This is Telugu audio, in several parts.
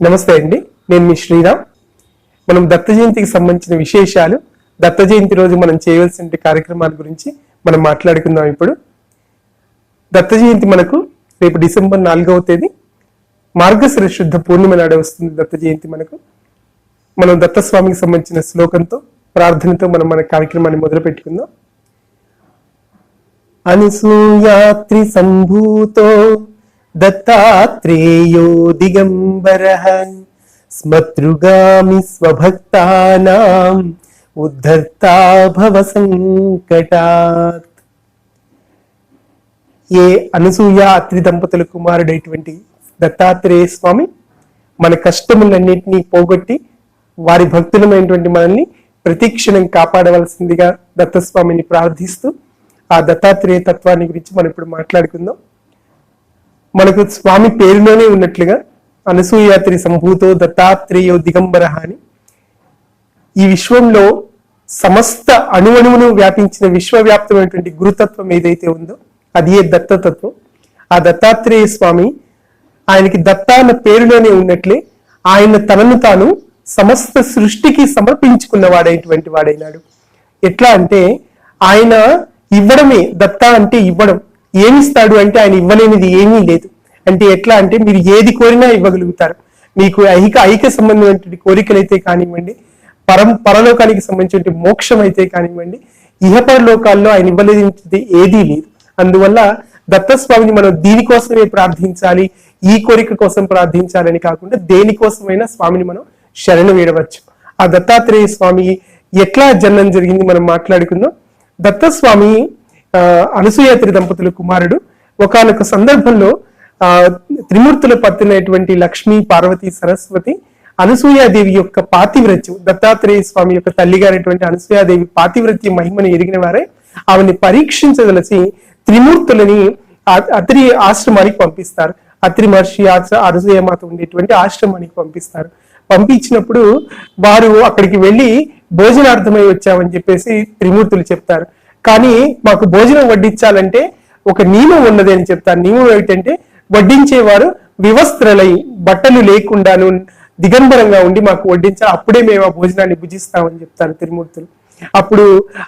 నమస్తే అండి. నేను మీ శ్రీరామ్. మనం దత్త జయంతికి సంబంధించిన విశేషాలు దత్త జయంతి రోజు మనం చేయవలసిన కార్యక్రమాల గురించి మనం మాట్లాడుకుందాం ఇప్పుడు. దత్త జయంతి మనకు రేపు డిసెంబర్ నాలుగవ తేదీ మార్గశిర శుద్ధ పూర్ణిమ నాడే వస్తుంది దత్త జయంతి మనకు. మనం దత్తస్వామికి సంబంధించిన శ్లోకంతో ప్రార్థనతో మనం మన కార్యక్రమాన్ని మొదలు పెట్టుకుందాం. అనుసూయాత్రి సంభూతో దత్తాత్రేయో దిగంబర స్మతృగామి స్వభక్తానాం ఉద్ధర్తా భవ సంకటాత్ ఏ అనసూయ అత్రి దంపతుల కుమారుడైనటువంటి దత్తాత్రేయ స్వామి మన కష్టములన్నింటినీ పోగొట్టి వారి భక్తులమైనటువంటి మనల్ని ప్రతిక్షణం కాపాడవలసిందిగా దత్తస్వామిని ప్రార్థిస్తూ ఆ దత్తాత్రేయ తత్వాన్ని గురించి మనం ఇప్పుడు మాట్లాడుకుందాం. మనకు స్వామి పేరులోనే ఉన్నట్లుగా అనసూయాత్రి సంభూతో దత్తాత్రేయో దిగంబర అని ఈ విశ్వంలో సమస్త అణువణువును వ్యాపించిన విశ్వవ్యాప్తమైనటువంటి గురుతత్వం ఏదైతే ఉందో అది ఏ దత్తతత్వం. ఆ దత్తాత్రేయ స్వామి ఆయనకి దత్త అన్న పేరులోనే ఉన్నట్లే ఆయన తనను తాను సమస్త సృష్టికి సమర్పించుకున్న వాడైనటువంటి వాడైనాడు. ఎట్లా అంటే ఆయన ఇవ్వడమే దత్త అంటే ఇవ్వడం. ఏమిస్తాడు అంటే ఆయన ఇవ్వలేనిది ఏమీ లేదు. అంటే ఎట్లా అంటే మీరు ఏది కోరినా ఇవ్వగలుగుతారు. మీకు ఐక ఐక్య సంబంధమైనటువంటి కోరికలైతే కానివ్వండి పరం పరలోకానికి సంబంధించిన మోక్షం అయితే కానివ్వండి ఇహపర లోకాల్లో ఆయన ఇవ్వలేనిది ఏదీ లేదు. అందువల్ల దత్తస్వామిని మనం దీనికోసమే ప్రార్థించాలి ఈ కోరిక కోసం ప్రార్థించాలని కాకుండా దేనికోసమైనా స్వామిని మనం శరణు వేడవచ్చు ఆ దత్తాత్రేయ స్వామి ఎట్లా జన్మం జరిగింది మనం మాట్లాడుకుందాం. దత్తస్వామి అనసూయాత్రి దంపతుల కుమారుడు. ఒకానొక సందర్భంలో ఆ త్రిమూర్తుల పత్తినటువంటి లక్ష్మీ పార్వతి సరస్వతి అనసూయాదేవి యొక్క పాతివ్రత్యం దత్తాత్రేయ స్వామి యొక్క తల్లిగారైనటువంటి అనసూయాదేవి పాతివ్రత్య మహిమను ఎరిగిన వారే ఆమెని పరీక్షించదలసి త్రిమూర్తులని అత్రి ఆశ్రమానికి పంపిస్తారు. అత్రి మహర్షి ఆశ్ర- అనసూయమాత ఉండేటువంటి ఆశ్రమానికి పంపిస్తారు. పంపించినప్పుడు వారు అక్కడికి వెళ్ళి భోజనార్థమై వచ్చామని చెప్పేసి త్రిమూర్తులు చెప్తారు. కానీ మాకు భోజనం వడ్డించాలంటే ఒక నియమం ఉన్నది అని చెప్తారు. నియమం ఏమిటంటే వడ్డించేవారు వివస్త్రలై బట్టలు లేకుండాను దిగంబరంగా ఉండి మాకు వడ్డించాలి. అప్పుడే మేము ఆ భోజనాన్ని భుజిస్తామని చెప్తారు త్రిమూర్తులు. అప్పుడు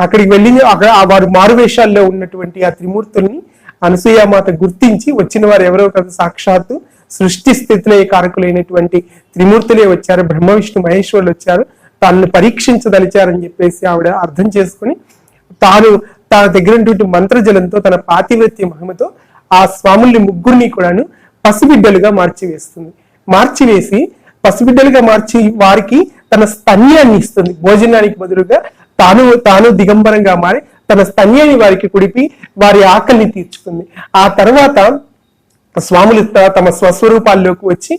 అక్కడికి వెళ్ళి అక్కడ వారు మారువేషాల్లో ఉన్నటువంటి ఆ త్రిమూర్తుల్ని అనసూయమాత గుర్తించి వచ్చిన వారు ఎవరో కదా సాక్షాత్తు సృష్టి స్థితిలో కారకులైనటువంటి త్రిమూర్తులే వచ్చారు. బ్రహ్మ విష్ణు మహేశ్వరులు వచ్చారు. తనను పరీక్షించదలిచారని చెప్పేసి ఆవిడ అర్థం చేసుకుని తాను తన దగ్గర ఉన్నటువంటి మంత్రజలంతో తన పాతివ్రత్య మహిమతో ఆ స్వాముల్ని ముగ్గురిని కూడాను పసిబిడ్డలుగా మార్చివేస్తుంది. మార్చివేసి పసిబిడ్డలుగా మార్చి వారికి తన స్తన్యాన్ని ఇస్తుంది. భోజనానికి బదులుగా తాను తాను దిగంబరంగా మారి తన స్తన్యాన్ని వారికి కుడిపి వారి ఆకలిని తీర్చుకుంది. ఆ తర్వాత స్వాములు తమ స్వస్వరూపాల్లోకి వచ్చి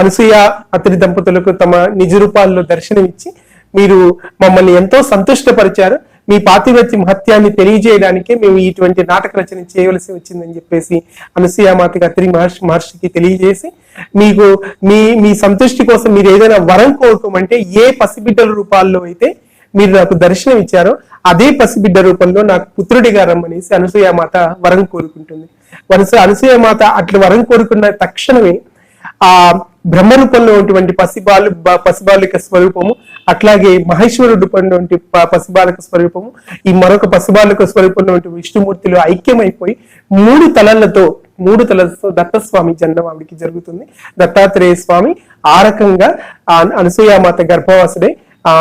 అనసూయ అతడి దంపతులకు తమ నిజ రూపాల్లో దర్శనమిచ్చి మీరు మమ్మల్ని ఎంతో సంతుష్టపరిచారు. మీ పాతివ్రత్య మహత్యాన్ని తెలియజేయడానికే మేము ఇటువంటి నాటక రచన చేయవలసి వచ్చిందని చెప్పేసి అనసూయామాతకి కత్రి మహర్షి మహర్షికి తెలియజేసి మీకు మీ మీ సంతృష్టి కోసం మీరు ఏదైనా వరం కోరుకోమంటే ఏ పసిబిడ్డల రూపాల్లో అయితే మీరు నాకు దర్శనం ఇచ్చారో అదే పసిబిడ్డ రూపంలో నాకు పుత్రుడిగా రమ్మనేసి అనసూయమాత వరం కోరుకుంటుంది. వరుస అనసూయమాత అట్లా వరం కోరుకున్న తక్షణమే ఆ బ్రహ్మ రూపంలో ఉన్నటువంటి పసిబాలు పసిబాలిక స్వరూపము అట్లాగే మహేశ్వరుడు పడినటువంటి ప- పసిబాలక స్వరూపము ఈ మరొక పసిబాలక స్వరూపంలో విష్ణుమూర్తిలో ఐక్యమైపోయి మూడు తలలతో మూడు తలతో దత్తస్వామి జన్మం ఆవిడికి జరుగుతుంది. దత్తాత్రేయ స్వామి ఆ రకంగా అనసూయామాత గర్భవాసుడే ఆ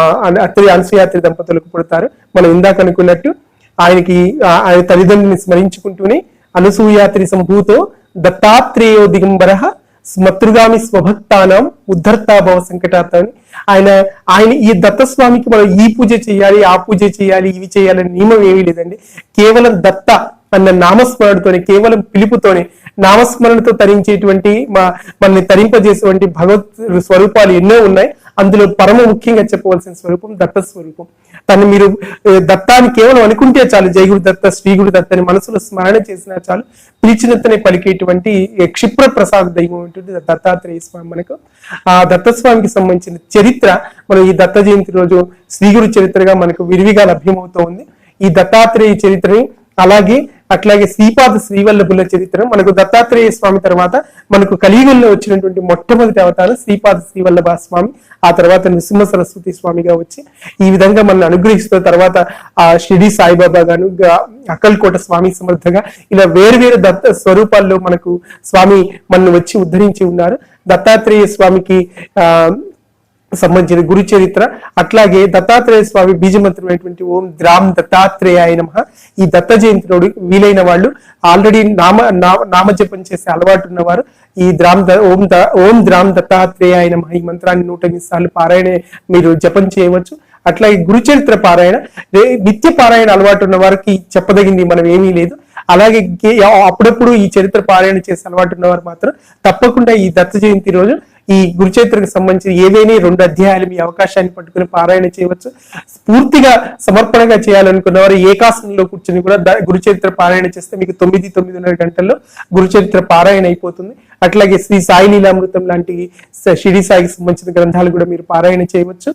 అత్రి అనసూయాత్రి దంపతులకు పుడతారు. మనం ఇందాక అనుకున్నట్టు ఆయనకి ఆయన తల్లిదండ్రుని స్మరించుకుంటూనే అనసూయాత్రి సంభూతో దత్తాత్రేయో దిగంబర స్మతృగామి స్వభక్తానం ఉద్ధర్తాభవ సంకటార్థం అని ఆయన ఆయన ఈ దత్తస్వామికి మనం ఈ పూజ చేయాలి ఆ పూజ చేయాలి ఇవి చేయాలని నియమం ఏమీ లేదండి. కేవలం దత్త అన్న నామస్మరణతోనే కేవలం పిలుపుతోనే నామస్మరణతో తరించేటువంటి మా మనల్ని తరింపజేసేటువంటి భగవత్ స్వరూపాలు ఎన్నో ఉన్నాయి. అందులో పరమ ముఖ్యంగా చెప్పవలసిన స్వరూపం దత్త స్వరూపం. తను మీరు దత్తాన్ని కేవలం అనుకుంటే చాలు జయగురు దత్త శ్రీగురు దత్త అని మనసులో స్మరణ చేసినా చాలు పిలిచినంతనే పలికేటువంటి క్షిప్ర ప్రసాద దైవం ఉంటుంది దత్తాత్రేయ స్వామి మనకు. ఆ దత్తస్వామికి సంబంధించిన చరిత్ర మనం ఈ దత్త జయంతి రోజు శ్రీగురు చరిత్రగా మనకు విరివిగా లభ్యమవుతూ ఉంది ఈ దత్తాత్రేయ చరిత్రని అలాగే అట్లాగే శ్రీపాద శ్రీవల్లభుల చరిత్ర మనకు దత్తాత్రేయ స్వామి తర్వాత మనకు కలియుగంలో వచ్చినటువంటి మొట్టమొదటి అవతారం శ్రీపాద శ్రీవల్లభ స్వామి ఆ తర్వాత నృసింహ సరస్వతి స్వామిగా వచ్చి ఈ విధంగా మనల్ని అనుగ్రహిస్తున్న తర్వాత ఆ షిరిడి సాయిబాబా గాను అకల్కోట అక్కల్కోట స్వామి సమర్థగా ఇలా వేరువేరు దత్త స్వరూపాల్లో మనకు స్వామి మనల్ని వచ్చి ఉద్ధరించి ఉన్నారు. దత్తాత్రేయ స్వామికి ఆ సంబంధించిన గురు చరిత్ర అట్లాగే దత్తాత్రేయ స్వామి బీజమంత్రమైనటువంటి ఓం ద్రామ్ దత్తాత్రేయ నమ. ఈ దత్త జయంతి నాడు వీలైన వాళ్ళు ఆల్రెడీ నామ నామ నామజపం చేసే అలవాటు ఉన్నవారు ఈ ద్రామ్ ఓం ద- ఓం ద్రామ్ దత్తాత్రేయ నమ. ఈ మంత్రాన్ని నూట ఎనిమిది సార్లు పారాయణ మీరు జపం చేయవచ్చు. అట్లాగే గురు చరిత్ర పారాయణ నిత్య పారాయణ అలవాటు ఉన్న వారికి చెప్పదగింది మనం ఏమీ లేదు. అలాగే అప్పుడప్పుడు ఈ చరిత్ర పారాయణ చేసే అలవాటు ఉన్నవారు మాత్రం తప్పకుండా ఈ దత్త జయంతి రోజు ఈ గురుచరిత్రకు సంబంధించి ఏదైనా రెండు అధ్యాయాలు మీ అవకాశాన్ని పట్టుకుని పారాయణ చేయవచ్చు. పూర్తిగా సమర్పణగా చేయాలనుకున్న వారు ఏకాసనంలో కూర్చొని కూడా గురుచరిత్ర పారాయణ చేస్తే మీకు తొమ్మిది తొమ్మిదిన్నర గంటల్లో గురుచరిత్ర పారాయణ అయిపోతుంది. అట్లాగే శ్రీ సాయి లీలామృతం లాంటి షిడి సాయికి సంబంధించిన గ్రంథాలు కూడా మీరు పారాయణ చేయవచ్చు.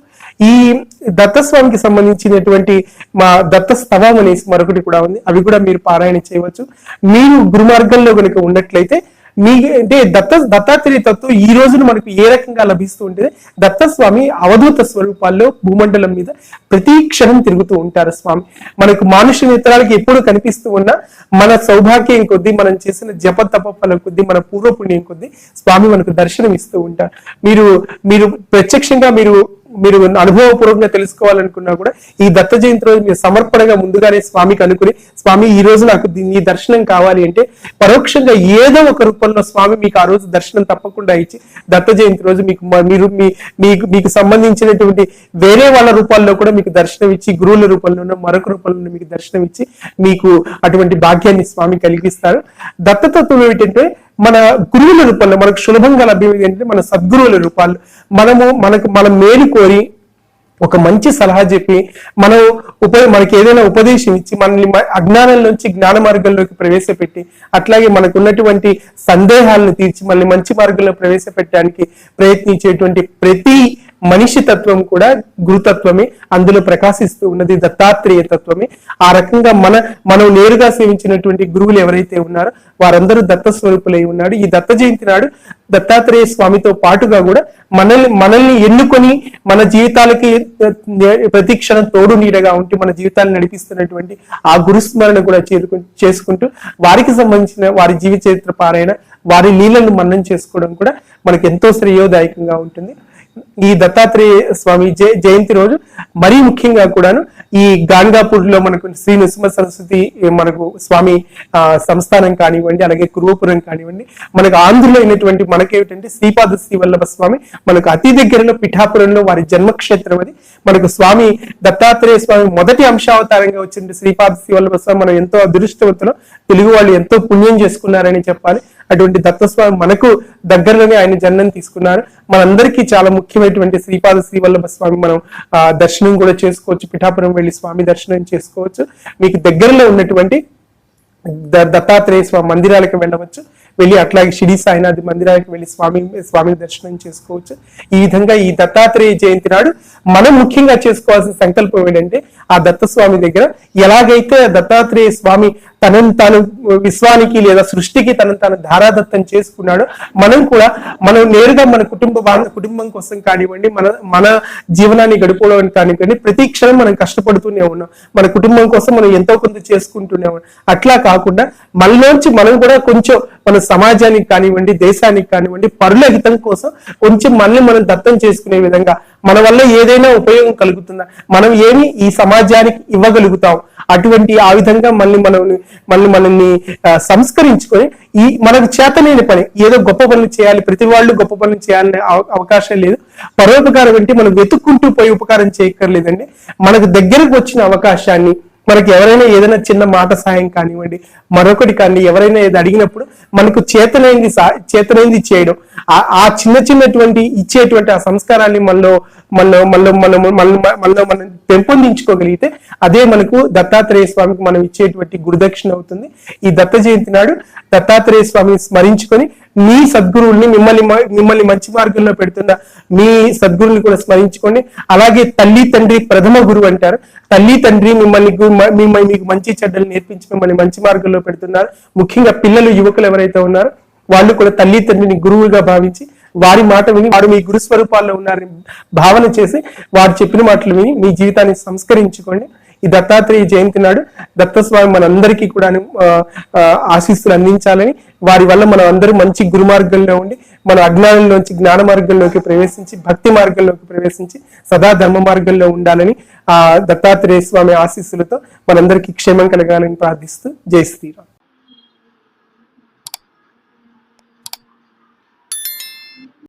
ఈ దత్తస్వామికి సంబంధించినటువంటి మా దత్త స్తవం అనేసి మరొకటి కూడా ఉంది. అవి కూడా మీరు పారాయణ చేయవచ్చు. మీరు గురుమార్గంలో కనుక ఉన్నట్లయితే మీ అంటే దత్త దత్తాత్రేయ తత్వం ఈ రోజున మనకు ఏ రకంగా లభిస్తూ ఉంటుంది? దత్తస్వామి అవధూత స్వరూపాల్లో భూమండలం మీద ప్రతి క్షణం తిరుగుతూ ఉంటారు స్వామి. మనకు మానుష నేత్రాలకి ఎప్పుడు కనిపిస్తూ ఉన్నా మన సౌభాగ్యం కొద్దీ మనం చేసిన జప తప ఫలం కొద్దీ మన పూర్వపుణ్యం కొద్దీ స్వామి మనకు దర్శనం ఇస్తూ ఉంటారు. మీరు మీరు ప్రత్యక్షంగా మీరు మీరు అనుభవపూర్వకంగా తెలుసుకోవాలనుకున్నా కూడా ఈ దత్త జయంతి రోజు మీరు సమర్పణగా ముందుగానే స్వామికి అనుకుని స్వామి ఈ రోజు నాకు దీని ఈ దర్శనం కావాలి అంటే పరోక్షంగా ఏదో ఒక రూపంలో స్వామి మీకు ఆ రోజు దర్శనం తప్పకుండా ఇచ్చి దత్త జయంతి రోజు మీకు మీరు మీ మీకు మీకు సంబంధించినటువంటి వేరే వాళ్ళ రూపాల్లో కూడా మీకు దర్శనం ఇచ్చి గురువుల రూపంలోనూ మరొక రూపంలో మీకు దర్శనం ఇచ్చి మీకు అటువంటి భాగ్యాన్ని స్వామి కలిగిస్తారు. దత్తతత్వం ఏమిటంటే మన గురువుల రూపంలో మనకు సులభంగా లభ్యమయ్యేది ఏంటంటే మన సద్గురువుల రూపాలు. మనము మనకు మనం మేలు కోరి ఒక మంచి సలహా చెప్పి మనం ఉప మనకి ఏదైనా ఉపదేశం ఇచ్చి మనల్ని అజ్ఞానం నుంచి జ్ఞాన మార్గంలోకి ప్రవేశపెట్టి అట్లాగే మనకు ఉన్నటువంటి సందేహాలను తీర్చి మనల్ని మంచి మార్గంలో ప్రవేశపెట్టడానికి ప్రయత్నించేటువంటి ప్రతి మనిషి తత్వం కూడా గురుతత్వమే అందులో ప్రకాశిస్తూ ఉన్నది దత్తాత్రేయ తత్వమే. ఆ రకంగా మన మనం నేరుగా సేవించినటువంటి గురువులు ఎవరైతే ఉన్నారో వారందరూ దత్త స్వరూపులై ఉన్నాడు. ఈ దత్త జయంతి నాడు దత్తాత్రేయ స్వామితో పాటుగా కూడా మనల్ని మనల్ని ఎన్నుకొని మన జీవితాలకి ప్రతి క్షణం తోడు నీడగా ఉంటూ మన జీవితాన్ని నడిపిస్తున్నటువంటి ఆ గురుస్మరణ కూడా చేరుకు చేసుకుంటూ వారికి సంబంధించిన వారి జీవిత చరిత్ర పారాయణ వారి నీళ్ళను మన్నం చేసుకోవడం కూడా మనకు ఎంతో శ్రేయోదాయకంగా ఉంటుంది. ఈ దత్తాత్రేయ స్వామి జయ జయంతి రోజు మరీ ముఖ్యంగా కూడాను ఈ గాన్గాపూర్లో మనకు శ్రీ నృసింహ సరస్వతి మనకు స్వామి ఆ, సంస్థానం కానివ్వండి అలాగే కురువపురం కానివ్వండి మనకు ఆంధ్రలో అయినటువంటి మనకేమిటంటే శ్రీపాద శ్రీ వల్లభ స్వామి మనకు అతి దగ్గరలో పిఠాపురంలో వారి జన్మక్షేత్రం అది. మనకు స్వామి దత్తాత్రేయ స్వామి మొదటి అంశావతారంగా వచ్చింది శ్రీపాద శ్రీ వల్లభ స్వామి. మనం ఎంతో అదృష్టవంతులు తెలుగు వాళ్ళు ఎంతో పుణ్యం చేసుకున్నారని చెప్పాలి. అటువంటి దత్తస్వామి మనకు దగ్గరలోనే ఆయన జన్మం తీసుకున్నారు. మనందరికీ చాలా ముఖ్యమైనటువంటి శ్రీపాద శ్రీవల్లభ స్వామి మనం దర్శనం కూడా చేసుకోవచ్చు. పిఠాపురం వెళ్ళి స్వామి దర్శనం చేసుకోవచ్చు. మీకు దగ్గరలో ఉన్నటువంటి దత్తాత్రేయ స్వామి మందిరాలకు వెళ్ళవచ్చు. వెళ్ళి అట్లాగే షిడి సాయినాథ్ మందిరానికి వెళ్ళి స్వామి స్వామిని దర్శనం చేసుకోవచ్చు. ఈ విధంగా ఈ దత్తాత్రేయ జయంతి నాడు మనం ముఖ్యంగా చేసుకోవాల్సిన సంకల్పం ఏంటంటే ఆ దత్త స్వామి దగ్గర ఎలాగైతే దత్తాత్రేయ స్వామి తనను తాను విశ్వానికి లేదా సృష్టికి తనను తాను ధారాదత్తం చేసుకున్నాడు. మనం కూడా మనం నేరుగా మన కుటుంబ కుటుంబం కోసం కానివ్వండి మన మన జీవనాన్ని గడుపుకోవడానికి కానివ్వండి ప్రతి క్షణం మనం కష్టపడుతూనే ఉన్నాం. మన కుటుంబం కోసం మనం ఎంతో కొంత చేసుకుంటూనే ఉన్నాం. అట్లా కాకుండా మనలోంచి మనం కూడా కొంచెం మన సమాజానికి కానివ్వండి దేశానికి కానివ్వండి పరుల హితం కోసం కొంచెం మనల్ని మనం దత్తం చేసుకునే విధంగా మన వల్ల ఏదైనా ఉపయోగం కలుగుతుందా? మనం ఏమి ఈ సమాజానికి ఇవ్వగలుగుతాం? అటువంటి ఆ విధంగా మళ్ళీ మనం మళ్ళీ మనల్ని సంస్కరించుకొని ఈ మనకు చేతలేని పని ఏదో గొప్ప పనులు చేయాలి ప్రతి వాళ్ళు గొప్ప పనులు చేయాలనే అవ- అవకాశం లేదు. పరోపకారం అంటే మనం వెతుక్కుంటూ పోయి ఉపకారం చేయక్కర్లేదండి. మనకు దగ్గరకు వచ్చిన అవకాశాన్ని మనకి ఎవరైనా ఏదైనా చిన్న మాట సాయం కానివ్వండి మరొకటి కానీ ఎవరైనా ఏది అడిగినప్పుడు మనకు చేతనైంది చేతనైంది చేయడం. ఆ ఆ చిన్న చిన్నటువంటి ఇచ్చేటువంటి ఆ సంస్కారాన్ని మనలో మనలో మనలో మనం మనలో మనం పెంపొందించుకోగలిగితే అదే మనకు దత్తాత్రేయ స్వామికి మనం ఇచ్చేటువంటి గురుదక్షిణ అవుతుంది. ఈ దత్త జయంతి నాడు దత్తాత్రేయ స్వామిని స్మరించుకొని మీ సద్గురువుల్ని మిమ్మల్ని మిమ్మల్ని మంచి మార్గంలో పెడుతున్న మీ సద్గురువుని కూడా స్మరించుకోండి. అలాగే తల్లి తండ్రి ప్రథమ గురువు అంటారు. తల్లి తండ్రి మిమ్మల్ని మిమ్మల్ని మీకు మంచి చెడ్డలు నేర్పించి మిమ్మల్ని మంచి మార్గంలో పెడుతున్నారు. ముఖ్యంగా పిల్లలు యువకులు ఎవరైతే ఉన్నారో వాళ్ళు కూడా తల్లి తండ్రిని గురువుగా భావించి వారి మాట విని వారు మీ గురు స్వరూపాల్లో ఉన్నారని భావన చేసి వారు చెప్పిన మాటలు విని మీ జీవితాన్ని సంస్కరించుకోండి. ఈ దత్తాత్రేయ జయంతి నాడు దత్తస్వామి మనందరికీ కూడా ఆ, ఆశీస్సులు అందించాలని వారి వల్ల మనం అందరూ మంచి గురు మార్గంలో ఉండి మన అజ్ఞానంలోంచి జ్ఞాన మార్గంలోకి ప్రవేశించి భక్తి మార్గంలోకి ప్రవేశించి సదా ధర్మ మార్గంలో ఉండాలని ఆ దత్తాత్రేయ స్వామి ఆశీస్సులతో మనందరికీ క్షేమం కలగాలని ప్రార్థిస్తూ జై శ్రీరామ్.